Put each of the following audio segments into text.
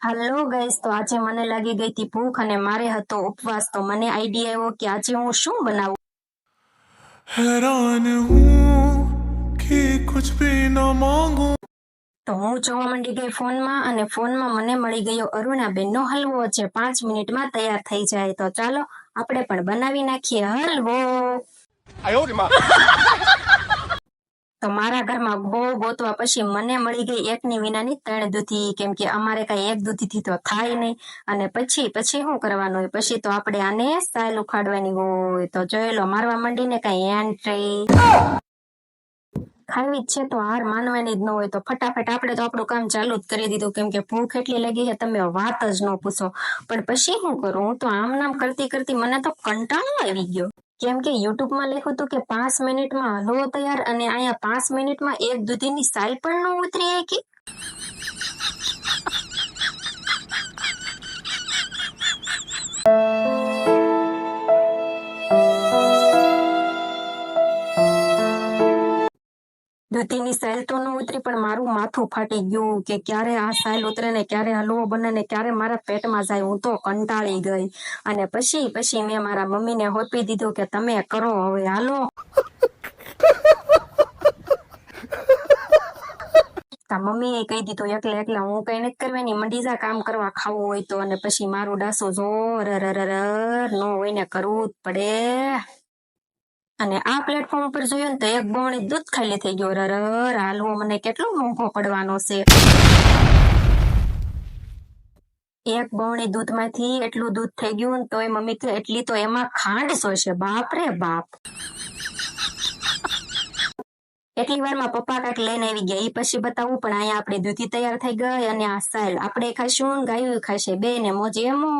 હાલો ગઈશ તો આજે મને લાગી ગઈ હતી ભૂખ અને મારે હતો ઉપવાસ તો મને આઈડિયા આવ્યો કે આજે હું શું બનાવું? હેરાન હું કે કુછ ભી ન માંગુ. તો હું જોવા માંડી ગઈ ફોનમાં અને ફોનમાં મને મળી ગયો અરુણાબેનનો હલવો જે પાંચ મિનિટમાં તૈયાર થઈ જાય. તો ચાલો આપણે પણ બનાવી નાખીએ. હલવો. આયો તો મારા ઘરમાં બહુ ગોતવા પછી મને મળી ગઈ એકની વિનાની ત્રણ દૂધી કેમ કે અમારે કઈ એક દૂધીથી તો થાય નહીં. અને પછી પછી શું કરવાનું હોય? પછી તો આપણે આને સાયલ ઉખાડવાની હોય. તો જોયેલો મારવા માંડીને કઈ એન્ટ્રી ખાવી જ છે તો હાર માનવાની જ ન હોય તો ફટાફટ આપણે તો આપણું કામ ચાલુ જ કરી દીધું. કેમ કે ભૂખ એટલી લાગી છે, તમે વાત જ ન પૂછો. પણ પછી શું કરું? હું તો આમ નામ કરતી કરતી મને તો કંટાળો આવી ગયો. કેમ કે યુટ્યુબમાં લખ્યું હતું કે પાંચ મિનિટમાં હલવો તૈયાર અને અહીંયા પાંચ મિનિટમાં એક દૂધીની સાલ પણ ન ઉતરી કે દૂધીની સહેલ તો ન ઉતરી, પણ મારું માથું ફાટી ગયું કે ક્યારે આ સહેલ ઉતરે ને ક્યારે હલવો બને ને ક્યારે મારા પેટમાં જાય, હું તો કંટાળી ગઈ. અને પછી પછી મેં મારા મમ્મીને હોપી દીધું કે તમે કરો, હવે હાલો. મમ્મીએ કહી દીધું, એકલા એકલા, હું કઈ નથી કરવાની, મંડી જા, કામ કરવા ખાવું હોય તો. અને પછી મારું ડાસો જો ર નો હોય ને કરવું જ પડે. અને આ પ્લેટફોર્મ ઉપર જોયું ને તો એક બહોળી દૂધ ખાલી થઈ ગયો. રર હાલવો મને કેટલો મોંઘો પડવાનો છે. એક બહોળી દૂધમાંથી એટલું દૂધ થઈ ગયું ને તોય મમ્મી કે એટલી તો એમાં ખાંડ જોશે બાપ રે બાપ. એટલી વારમાં પપ્પા કાંઈક લઈને આવી ગયા. એ પછી બતાવું, પણ અહીંયા આપણે દૂધી તૈયાર થઈ ગઈ અને આ સ્ટાઇલ આપણે ખાશું ગાયું ખાશે બે ને મોજે એમો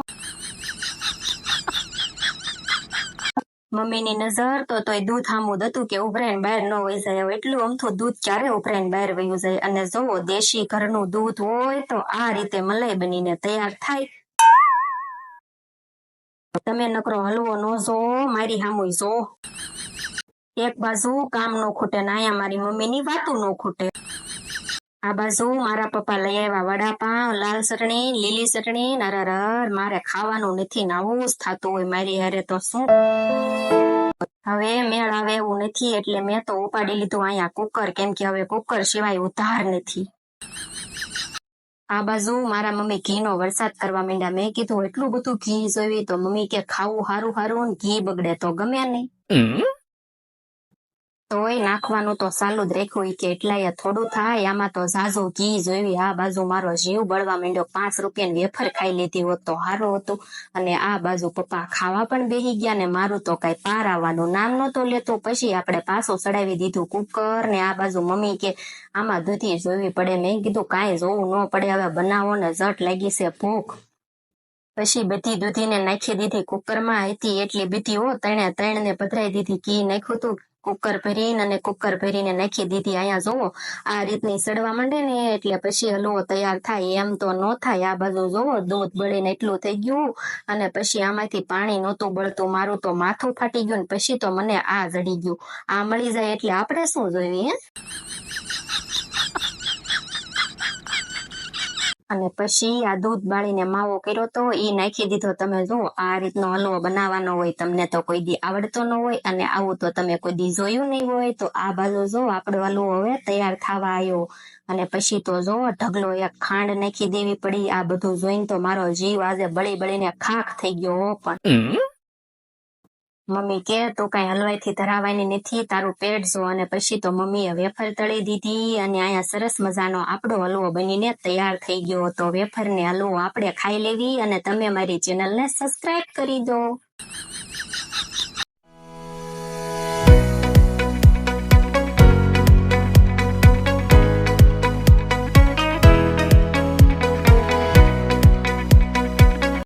મમ્મીની નજર તો તોય દૂધ આમુદ હતું કે ઉભરાઈને બહાર ન વહી જાય. એટલું અમથું દૂધ ક્યારે ઉભરાઈને બહાર વહ્યું જાય? અને જોવો દેશી ઘરનું દૂધ હોય તો આ રીતે મલાઈ બનીને તૈયાર થાય. તમે નકરો હલવો નો જો, મારી હામુય જો. એક બાજુ કામ નો ખૂટે ને અહીંયા મારી મમ્મીની વાતું નો ખૂટે. આ બાજુ મારા પપ્પા લઈ આવ્યા વડાપાઉં લાલ ચટણી, લીલી ચટણી નરર મારે ખાવાનું નથી ને આવું જ થતું હોય મારી હારે તો શું? હવે મેળ આવે એવું નથી એટલે મેં તો ઉપાડી લીધું અહીંયા કુકર કેમ કે હવે કુકર સિવાય ઉધાર નથી. આ બાજુ મારા મમ્મી ઘીનો વરસાદ કરવા માંડ્યા. મેં કીધું એટલું બધું ઘી જોઈએ તો મમ્મી કે ખાવું હારું હારું ને ઘી બગડે તો ગમે નહીં. તોય નાખવાનું તો સાલું જ રેખું કે એટલાય થોડું થાય, આમાં તો ઝાઝુ ઘી જોઈ આ બાજુ મારો જીવ બળવા માંડ્યો, પાંચ રૂપિયાની વેફર ખાઈ લીધી હોત તો સારું હતું. અને આ બાજુ પપ્પા ખાવા પણ બેહી ગયા ને મારું તો કઈ પાર આવવાનું નામ નતો લેતો. પછી આપણે પાછું ચડાવી દીધું કુકર ને આ બાજુ મમ્મી કે આમાં દૂધી જોવી પડે. મેં કીધું કાંઈ જોવું ન પડે, હવે બનાવો ને જટ લાગી છે ભૂખ. પછી બધી દૂધીને નાખી દીધી કુકરમાં હતી એટલી બીધી હો ત્રણે ત્રણ ને પધરાઈ દીધી, ઘી નાખ્યું હતું. કુકર ભરીને અને કુકર ભરીને નાખી દીધી અહીંયા જોવો આ રીતની સડવા માંડે ને એટલે પછી હલવો તૈયાર થાય. એમ તો ન થાય. આ બાજુ જોવો દૂધ બળીને એટલું થઈ ગયું અને પછી આમાંથી પાણી નહોતું બળતું. મારું તો માથું ફાટી ગયું ને પછી તો મને આ જડી ગયું. આ મળી જાય એટલે આપણે શું જોઈએ હે અને પછી આ દૂધ બાળીને માવો કર્યો તો એ નાખી દીધો. તમે જો આ રીતનો હલવો બનાવવાનો હોય, તમને તો કોઈ દી આવડતો ન હોય અને આવું તો તમે કોઈ દી જોયું નહીં હોય, તો આ બાજુ જો આપણો હલવો હવે તૈયાર થવા આવ્યો અને પછી તો જો ઢગલો એક ખાંડ નાખી દેવી પડી. આ બધું જોઈને તો મારો જીવ આજે બળી બળીને ખાખ થઈ ગયો પણ. મમ્મી કે, તું કઈ હલવાઈથી ધરાવાની નથી, તારું પેટ જો. અને પછી તો મમ્મીએ વેફર તળી દીધી અને અહીંયા સરસ મજાનો આપણો હલવો બનીને તૈયાર થઈ ગયો તો વેફર ને હલવો આપણે ખાઈ લેવી અને તમે મારી ચેનલને સબસ્ક્રાઇબ કરી દો.